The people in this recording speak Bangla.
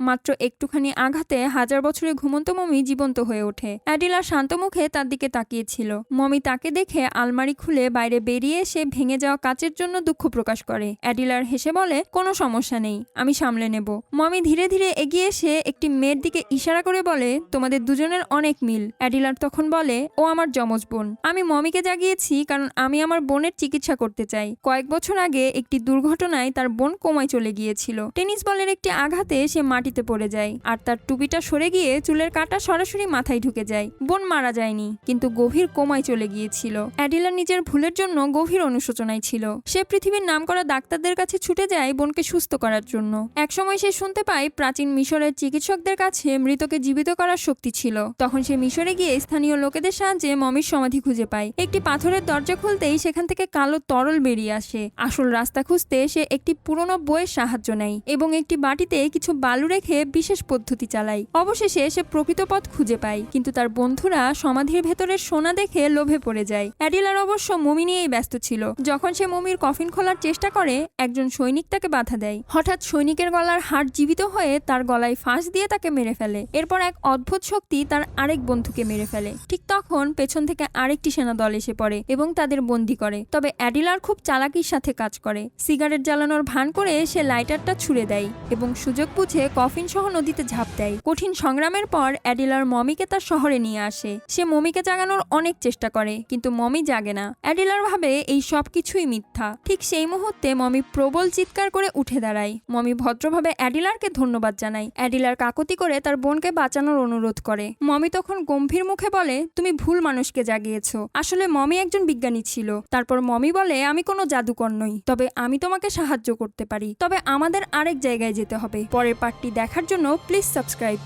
মাত্র একটুখানি আঘাতে হাজার বছরের ঘুমন্ত মমি জীবন্ত হয়ে ওঠে। অ্যাডিলা শান্ত মুখে তার দিকে তাকিয়েছিল। মমি তাকে দেখে আলমারি খুলে বাইরে বেরিয়ে এসে ভেঙে যাওয়া কাচের জন্য দুঃখ প্রকাশ করে। অ্যাডিলার হেসে বলে, কোনো সমস্যা নেই, আমি সামলে নেব। মমি ধীরে ধীরে এগিয়ে এসে একটি মেয়ের দিকে ইশারা করে বলে, তোমাদের দুজনের অনেক মিল। অ্যাডিলার তখন বলে, ও আমার যমজ বোন। আমি মমিকে জাগিয়েছি কারণ আমি আমার বোনের চিকিৎসা করতে চাই। কয়েক বছর আগে একটি দুর্ঘটনায় তার বোন কোমায় চলে গিয়েছিল। টেনিস বলের একটি আঘাতে সে মাটিতে পড়ে যায়। আর তার টুপিটা সরে গিয়ে চুলের কাটা সরাসরি মাথায় ঢুকে যায়। বোন মারা যায়নি, কিন্তু গভীর কোমায় চলে গিয়েছিল। অ্যাডিলা নিজের ভুলের জন্য গভীর অনুশোচনায় ছিল। সে পৃথিবীর নামকরা ডাক্তারদের কাছে ছুটে যায় বোনকে সুস্থ করার জন্য। একসময় সে শুনতে পায় প্রাচীন মিশরের চিকিৎসকদের কাছে মৃতকে জীবিত করার শক্তি ছিল। তখন সে মিশরে গিয়ে স্থানীয় লোকেদের সাহায্যে মমির সমাধি খুঁজে পায়। একটি পাথরের দরজা খুলতেই সেখান থেকে কালো তরল বেরিয়ে আসে। আসল রাস্তা খুঁজতে সে একটি পুরনো বইয়ের সাহায্য নেয় এবং একটি বাটিতে কিছু বালু রেখে বিশেষ পদ্ধতি চালায় অবশেষে সে প্রকৃত পথ খুঁজে পায়, কিন্তু তার বন্ধুরা সমাধির ভেতরে সোনা দেখে লোভে পড়ে যায়। অ্যাডিলার অবশ্য মমি নিয়েই ব্যস্ত ছিল। যখন সে মমির কফিন খোলার চেষ্টা করে, একজন সৈনিক তাকে বাধা দেয়। হঠাৎ সৈনিকের গলার হাড় জীবিত হয়ে তার গলায় ফাঁস দিয়ে তাকে মেরে ফেলে। এরপর এক অদ্ভুত শক্তি তার আরেক বন্ধুকে মেরে ফেলে। ঠিক তখন পেছন থেকে আরেকটি সেনা দল এসে পড়ে এবং তাদের বন্দি করে। তবে অ্যাডিলার খুব চালাকির সাথে কাজ করে। সিগারেট জ্বালানোর ভান করে সে লাইটারটা ছুড়ে দেয় এবং সুযোগ বুঝে কফিন সহ নদীতে ঝাঁপ দেয়। কঠিন সংগ্রামের পর অ্যাডিলার মমিকে তার শহরে নিয়ে আসে। সে মমিকে জাগানোর অনেক চেষ্টা করে, কিন্তু মমি জাগে না। অ্যাডিলার ভাবে, এই সব কিছুই মিথ্যা। ঠিক সেই মুহূর্তে মমি প্রবল চিৎকার করে উঠে দাঁড়ায়। মমি ভদ্রভাবে অ্যাডিলারকে ধন্যবাদ জানায়। অ্যাডিলার কাকতি করে তার বোনকে বাঁচানোর অনুরোধ করে। মমি তখন গম্ভীর মুখে বলে, তুমি ভুল মানুষকে জাগিয়েছ। আসলে মমি একজন বিজ্ঞানী ছিল। তারপর মমি বলে, আমি কোনো জাদুকর নই। তবে আমি তোমাকে সাহায্য করতে পারি। তবে আমাদের আরেক জায়গায় যেতে হবে। পরের পার্টটি দেখার জন্য প্লিজ সাবস্ক্রাইব